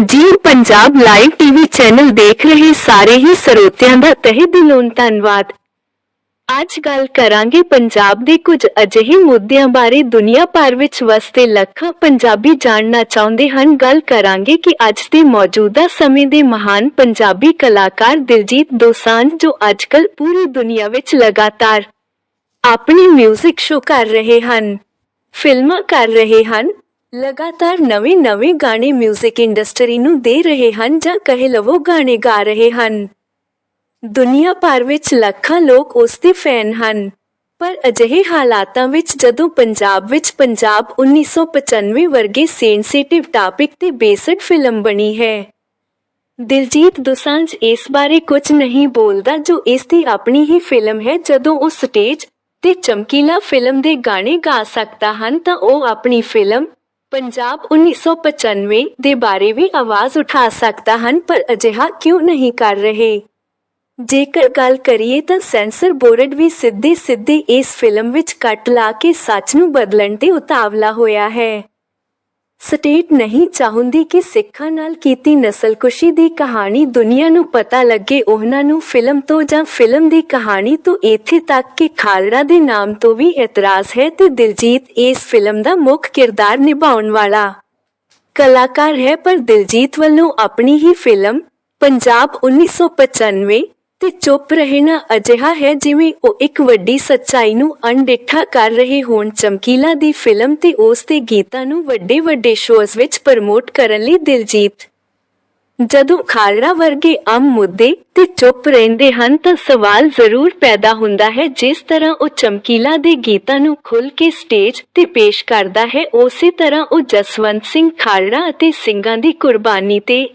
ਜੀ Punjab live TV channel ਦੇਖ ਰਹੇ ਸਾਰੇ ਹੀ ਸਰੋਤਿਆਂ ਦਾ ਤਹਿ ਦਿਲੋਂ ਧੰਨਵਾਦ। ਅੱਜ ਗੱਲ ਕਰਾਂਗੇ ਪੰਜਾਬ ਦੇ ਕੁਝ ਅਜਿਹੇ ਮੁੱਦਿਆਂ ਬਾਰੇ। ਦੁਨੀਆ ਭਰ ਵਿੱਚ ਵਸਦੇ ਲੱਖਾਂ ਪੰਜਾਬੀ ਜਾਣਨਾ ਚਾਹੁੰਦੇ ਹਨ। ਗੱਲ ਕਰਾਂਗੇ ਕਿ ਅੱਜ ਦੇ ਮੌਜੂਦਾ ਸਮੇਂ ਦੇ ਮਹਾਨ ਪੰਜਾਬੀ ਕਲਾਕਾਰ ਦਿਲਜੀਤ ਦੋਸਾਂਝ, ਜੋ ਅੱਜਕੱਲ ਪੂਰੀ ਦੁਨੀਆ ਵਿੱਚ ਲਗਾਤਾਰ ਆਪਣੇ 뮤직 ਸ਼ੋਅ ਕਰ ਰਹੇ ਹਨ, ਫਿਲਮਾਂ ਕਰ ਰਹੇ ਹਨ ਲਗਾਤਾਰ ਨਵੇਂ-ਨਵੇਂ ਗਾਣੇ 뮤직 ਇੰਡਸਟਰੀ ਨੂੰ ਦੇ ਰਹੇ ਹਨ ਜਾਂ ਕਹੇ ਲਵੋ ਗਾਣੇ ਗਾ ਰਹੇ ਹਨ। ਦੁਨੀਆ ਭਰ ਵਿੱਚ ਲੱਖਾਂ ਲੋਕ ਉਸ ਦੇ ਫੈਨ ਹਨ। ਪਰ ਅਜਿਹੇ ਹਾਲਾਤਾਂ ਵਿੱਚ ਜਦੋਂ ਪੰਜਾਬ ਵਿੱਚ ਪੰਜਾਬ 1995 ਵਰਗੇ ਸੈਂਸਿਟਿਵ ਟਾਪਿਕ ਤੇ ਬੇਸਡ ਫਿਲਮ ਬਣੀ ਹੈ। ਦਿਲਜੀਤ ਦੋਸਾਂਝ ਇਸ ਬਾਰੇ ਕੁਝ ਨਹੀਂ ਬੋਲਦਾ ਜੋ ਇਸ ਦੀ ਆਪਣੀ ਹੀ ਫਿਲਮ ਹੈ। ਜਦੋਂ ਉਹ ਸਟੇਜ ਤੇ ਚਮਕੀਲਾ ਫਿਲਮ ਦੇ ਗਾਣੇ ਗਾ ਸਕਦਾ ਹਨ ਤਾਂ ਉਹ ਆਪਣੀ ਫਿਲਮ ਪੰਜਾਬ 1995 ਦੇ ਬਾਰੇ ਵੀ ਆਵਾਜ਼ ਉਠਾ ਸਕਦਾ ਹਨ, ਪਰ ਅਜਿਹਾ ਕਿਉਂ ਨਹੀਂ ਕਰ ਰਹੇ? ਜੇਕਰ ਗੱਲ ਕਰੀਏ ਤਾਂ ਸੈਂਸਰ ਬੋਰਡ ਵੀ ਸਿੱਧੇ ਸਿੱਧੇ ਇਸ ਫਿਲਮ ਵਿੱਚ ਕੱਟ ਲਾ ਕੇ ਸੱਚ ਨੂੰ ਬਦਲਣ ਤੇ ਉਤਾਵਲਾ ਹੋਇਆ ਹੈ। ਸਟੇਟ ਨਹੀਂ ਚਾਹੁੰਦੀ ਕਿ ਸਿੱਖਾਂ ਨਾਲ ਕੀਤੀ ਨਸਲਕੁਸ਼ੀ ਦੀ ਕਹਾਣੀ ਦੁਨੀਆ ਨੂੰ ਪਤਾ ਲੱਗੇ, ਉਹਨਾਂ ਨੂੰ ਫਿਲਮ ਤੋਂ ਜਾਂ ਫਿਲਮ ਦੀ ਕਹਾਣੀ ਤੋਂ ਇੱਥੇ ਤੱਕ ਕਿ ਖਾਲੜਾ ਦੇ ਨਾਮ ਤੋਂ ਵੀ ਇਤਰਾਜ਼ ਹੈ ਤੇ ਦਿਲਜੀਤ ਇਸ ਫਿਲਮ ਦਾ ਮੁੱਖ ਕਿਰਦਾਰ ਨਿਭਾਉਣ ਵਾਲਾ ਕਲਾਕਾਰ ਹੈ, ਪਰ ਦਿਲਜੀਤ ਵੱਲੋਂ ਆਪਣੀ ਹੀ ਫਿਲਮ ਪੰਜਾਬ 1995 ਤੇ ਚੁੱਪ ਰਹਿਣਾ ਅਜਿਹਾ ਹੈ ਜਿਵੇਂ ਉਹ ਇੱਕ ਵੱਡੀ ਸੱਚਾਈ ਨੂੰ ਅਣਡਿੱਠਾ ਕਰ ਰਹੇ ਹੋਣ। ਚਮਕੀਲਾ ਦੀ ਫਿਲਮ ਤੇ ਉਸ ਦੇ ਗੀਤਾਂ ਨੂੰ ਵੱਡੇ ਵੱਡੇ ਸ਼ੋਜ਼ ਵਿੱਚ ਪ੍ਰਮੋਟ ਕਰਨ ਲਈ ਦਿਲਜੀਤ। ਜਦੋਂ ਖਾਲੜਾ ਵਰਗੇ ਆਮ ਮੁੱਦੇ ਤੇ ਚੁੱਪ ਰਹਿੰਦੇ ਹਨ ਤਾਂ ਸਵਾਲ ਜ਼ਰੂਰ ਪੈਦਾ ਹੁੰਦਾ ਹੈ ਜਿਸ ਤਰ੍ਹਾਂ ਉਹ ਚਮਕੀਲਾ ਦੇ ਗੀਤਾਂ ਨੂੰ ਖੁੱਲ ਕੇ ਸਟੇਜ ਤੇ ਪੇਸ਼ ਕਰਦਾ ਹੈ, ਉਸੇ ਤਰ੍ਹਾਂ ਉਹ ਜਸਵੰਤ ਸਿੰਘ ਖਾਲੜਾ ਅਤੇ ਸਿੰਘਾਂ ਦੀ ਕੁਰਬਾਨੀ ਤੇ।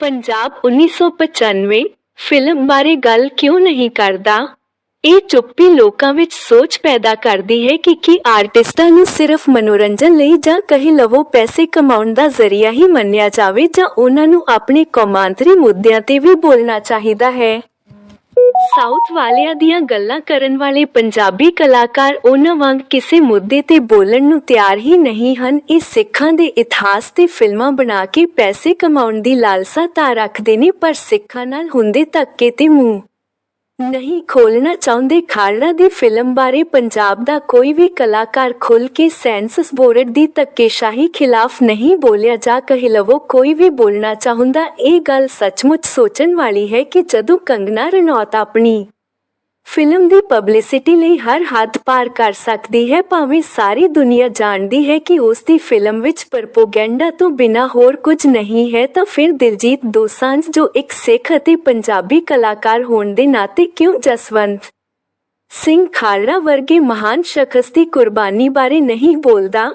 ਪੰਜਾਬ 1995 ਫਿਲਮ ਬਾਰੇ ਗੱਲ ਕਿਉਂ ਨਹੀਂ ਕਰਦਾ? ਇਹ ਚੁੱਪੀ ਲੋਕਾਂ ਵਿੱਚ ਸੋਚ ਪੈਦਾ ਕਰਦੀ ਹੈ ਕਿ ਕੀ ਆਰਟਿਸਟਾਂ ਨੂੰ ਸਿਰਫ ਮਨੋਰੰਜਨ ਲਈ ਜਾਂ ਕਹੀ ਲਵੋ ਪੈਸੇ ਕਮਾਉਣ ਦਾ ਜ਼ਰੀਆ ਹੀ ਮੰਨਿਆ ਜਾਵੇ ਜਾਂ ਉਹਨਾਂ ਨੂੰ ਆਪਣੇ ਕੌਮਾਂਤਰੀ ਮੁੱਦਿਆਂ ਤੇ ਵੀ ਬੋਲਣਾ ਚਾਹੀਦਾ ਹੈ। ਸਾਊਥ ਵਾਲਿਆਂ ਦੀਆਂ ਗੱਲਾਂ ਕਰਨ ਵਾਲੇ ਪੰਜਾਬੀ ਕਲਾਕਾਰ ਉਹਨਾਂ ਵਾਂਗ ਕਿਸੇ ਮੁੱਦੇ ਤੇ ਬੋਲਣ ਨੂੰ ਤਿਆਰ ਹੀ ਨਹੀਂ ਹਨ। ਇਹ ਸਿੱਖਾਂ ਦੇ ਇਤਿਹਾਸ ਤੇ ਫਿਲਮਾਂ ਬਣਾ ਕੇ ਪੈਸੇ ਕਮਾਉਣ ਦੀ ਲਾਲਸਾ ਤਾਂ ਰੱਖਦੇ ਨੇ, ਪਰ ਸਿੱਖਾਂ ਨਾਲ ਹੁੰਦੇ ਧੱਕੇ ਤੇ ਮੂੰਹ। ਨਹੀਂ ਖੋਲਣਾ ਚਾਹੁੰਦੇ ਖਾਲੜਾ ਦੀ ਫਿਲਮ ਬਾਰੇ ਪੰਜਾਬ ਦਾ ਕੋਈ ਵੀ ਕਲਾਕਾਰ ਖੁੱਲ ਕੇ ਸੈਂਸਸ ਬੋਰਡ ਦੀ ਧੱਕੇਸ਼ਾਹੀ ਖਿਲਾਫ ਨਹੀਂ ਬੋਲਿਆ ਜਾ ਕਹਿ ਲਵੋ ਕੋਈ ਵੀ ਬੋਲਣਾ ਚਾਹੁੰਦਾ, ਇਹ ਗੱਲ ਸੱਚਮੁੱਚ ਸੋਚਣ ਵਾਲੀ ਹੈ ਕਿ ਜਦੋਂ ਕੰਗਨਾ ਰਣੌਤ ਆਪਣੀ ਫਿਲਮ ਦੀ ਪਬਲਿਸਿਟੀ ਲਈ ਹਰ ਹੱਦ ਪਾਰ ਕਰ ਸਕਦੀ ਹੈ, ਭਾਵੇਂ ਸਾਰੀ ਦੁਨੀਆ ਜਾਣਦੀ ਹੈ ਕਿ ਉਸ ਦੀ ਫਿਲਮ ਵਿੱਚ ਪ੍ਰੋਪਗੈਂਡਾ ਤੋਂ ਬਿਨਾ ਹੋਰ ਕੁਝ ਨਹੀਂ ਹੈ, ਤਾਂ ਫਿਰ ਦਿਲਜੀਤ ਦੋਸਾਂਝ ਜੋ ਇੱਕ ਸਿੱਖ ਅਤੇ ਪੰਜਾਬੀ ਕਲਾਕਾਰ ਹੋਣ ਦੇ ਨਾਤੇ ਕਿਉਂ ਜਸਵੰਤ ਸਿੰਘ ਖਾਲੜਾ ਵਰਗੇ ਮਹਾਨ ਸ਼ਖਸ ਦੀ ਕੁਰਬਾਨੀ ਬਾਰੇ ਨਹੀਂ ਬੋਲਦਾ?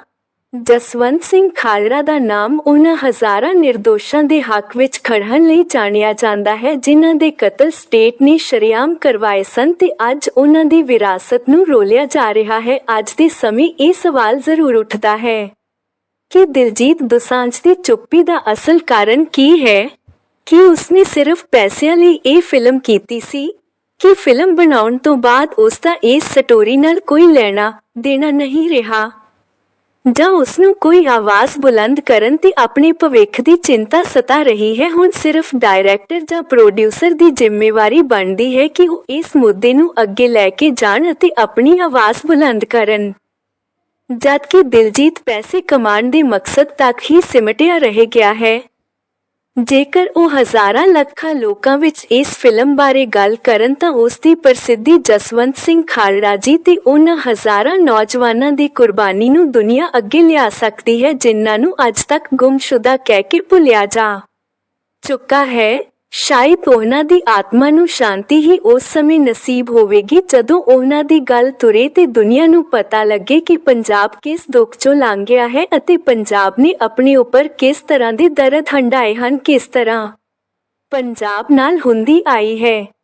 ਜਸਵੰਤ ਸਿੰਘ ਖਾਲੜਾ ਦਾ ਨਾਮ ਉਹਨਾਂ ਹਜ਼ਾਰਾਂ ਨਿਰਦੋਸ਼ਾਂ ਦੇ ਹੱਕ ਵਿੱਚ ਖੜਨ ਲਈ ਜਾਣਿਆ ਜਾਂਦਾ ਹੈ, ਜਿਨ੍ਹਾਂ ਦੇ ਕਤਲ ਸਟੇਟ ਨੇ ਸ਼ਰੇਆਮ ਕਰਵਾਏ ਸਨ ਤੇ ਅੱਜ ਉਹਨਾਂ ਦੀ ਵਿਰਾਸਤ ਨੂੰ ਰੋਲਿਆ ਜਾ ਰਿਹਾ ਹੈ। ਅੱਜ ਦੇ ਸਮੇਂ ਇਹ ਸਵਾਲ ਜ਼ਰੂਰ ਉੱਠਦਾ ਹੈ ਕਿ ਦਿਲਜੀਤ ਦੋਸਾਂਝ ਦੀ ਚੁੱਪੀ ਦਾ ਅਸਲ ਕਾਰਨ ਕੀ ਹੈ? ਕਿ ਉਸਨੇ ਸਿਰਫ ਪੈਸਿਆਂ ਲਈ ਇਹ ਫਿਲਮ ਕੀਤੀ ਸੀ? ਕਿ ਫਿਲਮ ਬਣਾਉਣ ਤੋਂ ਬਾਅਦ ਉਸ ਦਾ ਇਸ ਸਟੋਰੀ ਨਾਲ ਕੋਈ ਲੈਣਾ ਦੇਣਾ ਨਹੀਂ ਰਿਹਾ? ਜਾਂ ਉਸ ਨੂੰ ਕੋਈ ਆਵਾਜ਼ ਬੁਲੰਦ ਕਰਨ ਤੇ ਆਪਣੇ ਭਵਿੱਖ ਦੀ ਚਿੰਤਾ ਸਤਾ ਰਹੀ ਹੈ, ਹੁਣ ਸਿਰਫ ਡਾਇਰੈਕਟਰ ਜਾਂ ਪ੍ਰੋਡਿਊਸਰ ਦੀ ਜ਼ਿੰਮੇਵਾਰੀ ਬਣਦੀ ਹੈ ਕਿ ਉਹ ਇਸ ਮੁੱਦੇ ਨੂੰ ਅੱਗੇ ਲੈ ਕੇ ਜਾਣ ਅਤੇ ਆਪਣੀ ਆਵਾਜ਼ ਬੁਲੰਦ ਕਰਨ। ਜਦਕਿ ਦਿਲਜੀਤ ਪੈਸੇ ਕਮਾਉਣ ਦੇ ਮਕਸਦ ਤੱਕ ਹੀ ਸਿਮਟਿਆ ਰਹਿ ਗਿਆ ਹੈ ਜੇਕਰ ਉਹ ਹਜ਼ਾਰਾਂ ਲੱਖਾਂ ਲੋਕਾਂ ਵਿੱਚ ਇਸ ਫਿਲਮ ਬਾਰੇ ਗੱਲ ਕਰਨ ਤਾਂ ਉਸ ਦੀ ਪ੍ਰਸਿੱਧੀ ਜਸਵੰਤ ਸਿੰਘ ਖਾਲੜਾ ਜੀ ਤੇ ਉਹਨਾਂ ਹਜ਼ਾਰਾਂ ਨੌਜਵਾਨਾਂ ਦੀ ਕੁਰਬਾਨੀ ਨੂੰ ਦੁਨੀਆ ਅੱਗੇ ਲਿਆ ਸਕਦੀ ਹੈ, ਜਿਨ੍ਹਾਂ ਨੂੰ ਅੱਜ ਤੱਕ ਗੁੰਮਸ਼ੁਦਾ ਕਹਿ ਕੇ ਭੁੱਲਿਆ ਜਾ ਚੁੱਕਾ ਹੈ। ਸ਼ਾਇਦ ਉਹਨਾਂ ਦੀ ਆਤਮਾ ਨੂੰ ਸ਼ਾਂਤੀ ਹੀ ਉਸ ਸਮੇਂ ਨਸੀਬ ਹੋਵੇਗੀ ਜਦੋਂ ਉਹਨਾਂ ਦੀ ਗੱਲ ਤੁਰੇ ਤੇ ਦੁਨੀਆ ਨੂੰ ਪਤਾ ਲੱਗੇ ਕਿ ਪੰਜਾਬ ਕਿਸ ਦੁੱਖ ਚੋਂ ਲੰਘ ਗਿਆ ਹੈ ਅਤੇ ਪੰਜਾਬ ਨੇ ਆਪਣੇ ਉੱਪਰ ਕਿਸ ਤਰ੍ਹਾਂ ਦੇ ਦਰਦ ਹੰਡਾਏ ਹਨ, ਕਿਸ ਤਰ੍ਹਾਂ ਪੰਜਾਬ ਨਾਲ ਹੁੰਦੀ ਆਈ ਹੈ।